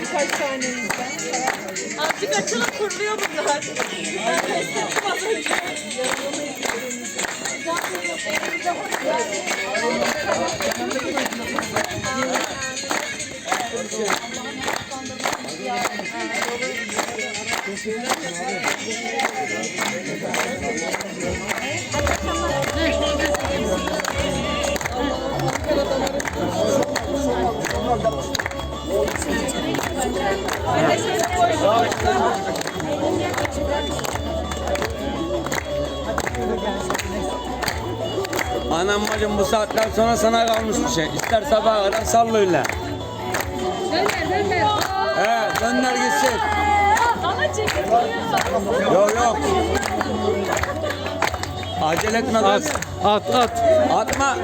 Birkaç tanenizden. Azıcık açılıp fırlıyor bunlar. Ben kestim az önce. Anam bacım bu saatten sonra sana kalmış bir şey. İster sabaha kadar salla öyle. Döner döner. He gönder gitsin. Ama çekiliyor. Yok yok. Acele etme lan. At at. Atma.